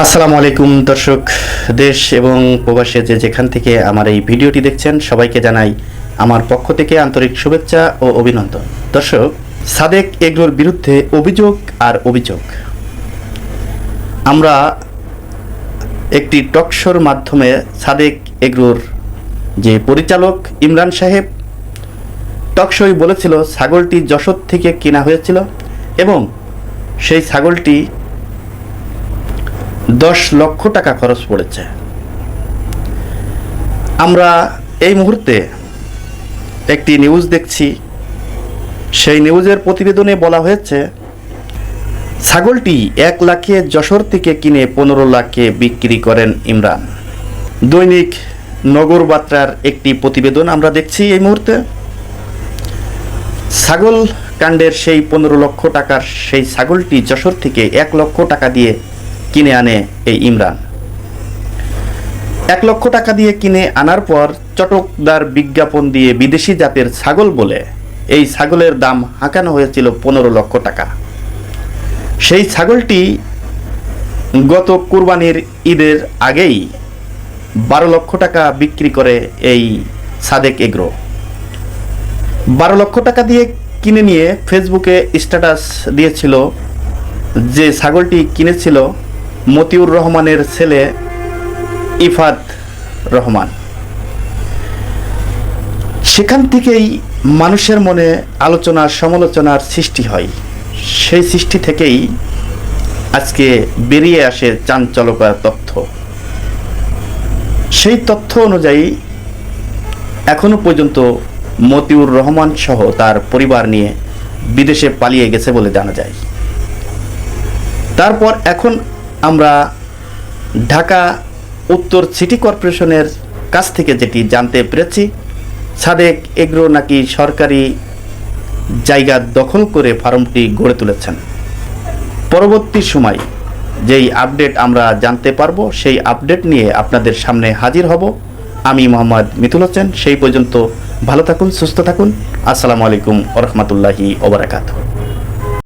আসসালামু আলাইকুম, দর্শক, দেশ এবং প্রবাসে যে যেখান থেকে আমার এই ভিডিওটি দেখছেন, সবাইকে জানাই আমার পক্ষ থেকে আন্তরিক শুভেচ্ছা ও অভিনন্দন। দর্শক, সাদেক এগ্রোর বিরুদ্ধে অভিযোগ আর অভিযোগ। আমরা একটি টকশোর মাধ্যমে সাদেক এগ্রোর যে পরিচালক ইমরান সাহেব টকশোয় বলেছিল, ছাগলটি যশোর থেকে কেনা হয়েছিল এবং সেই ছাগলটি দশ লক্ষ টাকা খরচ পড়েছে। আমরা এই মুহূর্তে একটি নিউজ দেখছি। সেই নিউজের প্রতিবেদনে বলা হয়েছে, ছাগলটি এক লাখে যশোর থেকে কিনে পনেরো লাখে বিক্রি করেন ইমরান। দৈনিক নগর বাত্রার একটি প্রতিবেদন আমরা দেখছি এই মুহূর্তে। ছাগল কাণ্ডের সেই পনেরো লক্ষ টাকার সেই ছাগলটি যশোর থেকে এক লক্ষ টাকা দিয়ে কিনে আনে এই ইমরান। এক লক্ষ টাকা দিয়ে কিনে আনার পর চটকদার বিজ্ঞাপন দিয়ে বিদেশি জাতের ছাগল বলে এই ছাগলের দাম হাঁকানো হয়েছিল পনেরো লক্ষ টাকা। সেই ছাগলটি গত কুরবানির ঈদের আগেই বারো লক্ষ টাকা বিক্রি করে এই সাদেক এগ্রো। বারো লক্ষ টাকা দিয়ে কিনে নিয়ে ফেসবুকে স্ট্যাটাস দিয়েছিল যে ছাগলটি কিনেছিল মতিউর রহমানের ছেলে ইফাত রহমান। সেখান থেকেই মানুষের মনে আলোচনা, সমালোচনার সৃষ্টি হয়। সেই সৃষ্টি থেকেই আজকে বেরিয়ে আসে চাঞ্চলকর তথ্য। সেই তথ্য অনুযায়ী এখনও পর্যন্ত মতিউর রহমান সহ তার পরিবার নিয়ে বিদেশে পালিয়ে গেছে বলে জানা যায়। তারপর এখন আমরা ঢাকা উত্তর সিটি কর্পোরেশনের কাছ থেকে যেটি জানতে পেরেছি, সাদেক এগ্রো নাকি সরকারি জায়গা দখল করে ফার্মটি গড়ে তুলেছেন। পরবর্তী সময় যেই আপডেট আমরা জানতে পারব, সেই আপডেট নিয়ে আপনাদের সামনে হাজির হব। আমি মোহাম্মদ মিতুল হোসেন, সেই পর্যন্ত ভালো থাকুন, সুস্থ থাকুন। আসসালামু আলাইকুম ওরহমতুল্লাহি ওবরাকাতুহ।